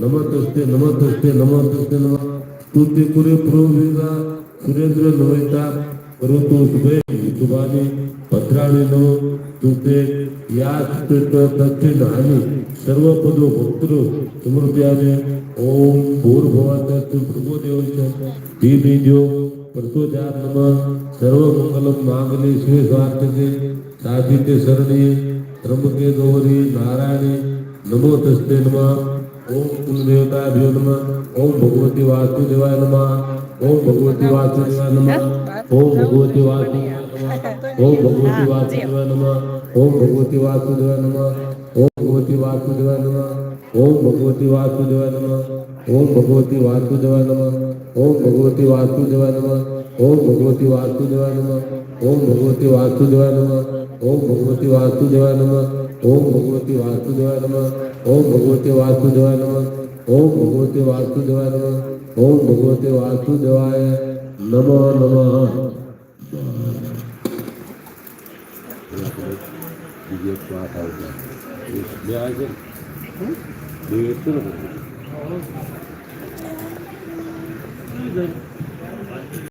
नमो तुस्ते नमो तुस्ते नमो तुस्ते नमो। तुते कुरे प्रोविदा सुरेंद्र नमोता परंतु सुबे सुबानी पत्राणी नमो तुते यास्त दक्षिण हानि सर्व पदो भक्तृ समर्प्याने ओम भूर्भुवः भृगो देवश्च धी बीजो प्रतोजात नमः। सर्व मंगलम मांगले शिव स्वार्थके, साधिते शरणे, त्रम्बके दोहरी नारायणी, नमो तस्ते नमः। ઓમ કુલદેવતાય ભ્યો નમઃ ઓમ ભગવતી વાસુદેવાય નમઃ ઓમ ભગવતી વાસુદેવાય નમઃ ઓમ ભગવતી વાસુદેવાય નમઃ ઓમ ભગવતી વાસુદેવાય નમઃ ઓમ ભગવતી વાસુદેવાય નમઃ ઓમ ભગવતી વાસુદેવાય નમઃ ओम भगवती वासुदेवाय नमः ओम भगवती वासुदेवाय नमः ओम भगवती वासुदेवाय नमः ओम भगवती वासुदेवाय नमः ओम भगवती वासुदेवाय नमः ओम भगवती वासुदेवाय नमः ओम भगवती वासुदेवाय नमः ओम भगवती वासुदेवाय नमः ओम भगवती वासुदेवाय नमः ओम भगवती वासुदेवाय नमो नमः 응? 네, 늘 뜯어보고.